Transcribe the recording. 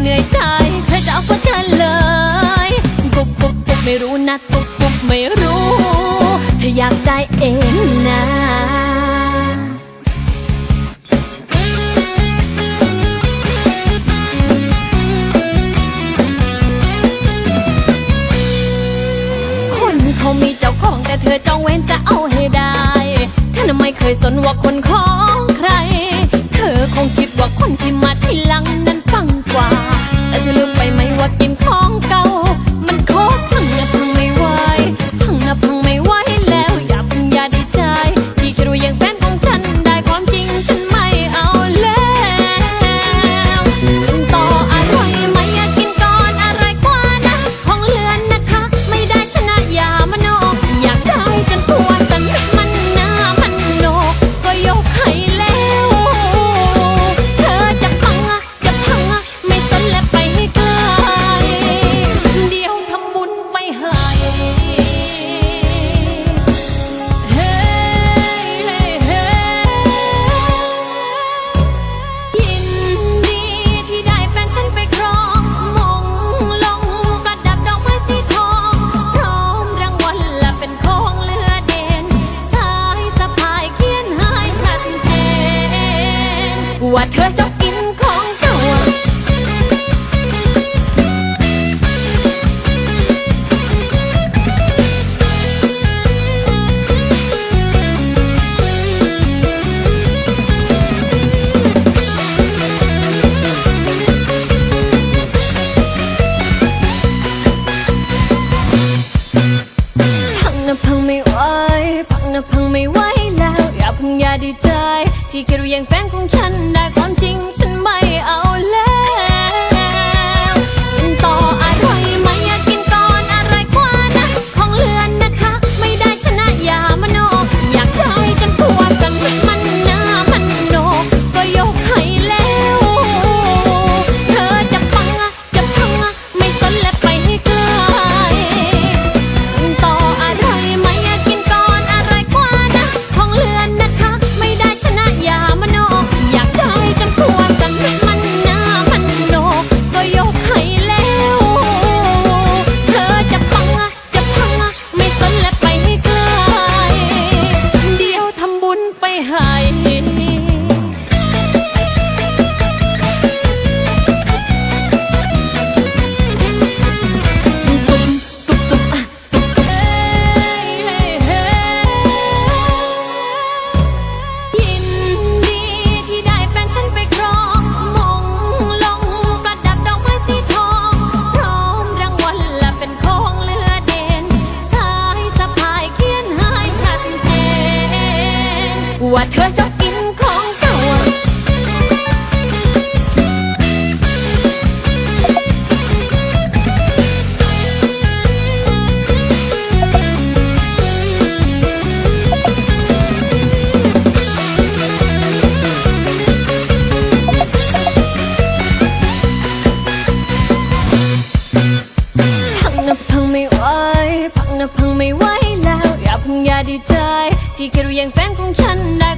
่เหนื่อยใจใครจะเอากัเฉันเลยปุ๊บปุ๊บปุ๊บไม่รู้นะปุ๊บปุ๊บไม่รู้เธาอยากได้เองนะเขามีเจ้าของแต่เธอจองเว้นจะเอาให้ได้เธอไม่เคยสนว่าคนของใคราเธอชอบกินของเก่าพังนะพังไม่ไหวพังนะพังไม่ไหวแล้ว อย่าพังอย่าดีใจ ที่คิดว่ยังแฟนของฉันได้ high. ว่าเธอชอบกินของเก่า พังนะพังไม่ไหวพังนะพังไม่ไหวแล้ว อย่าพิ่งอย่าดีเจอ ที่แค่รู้ย่งแฟนของฉันได้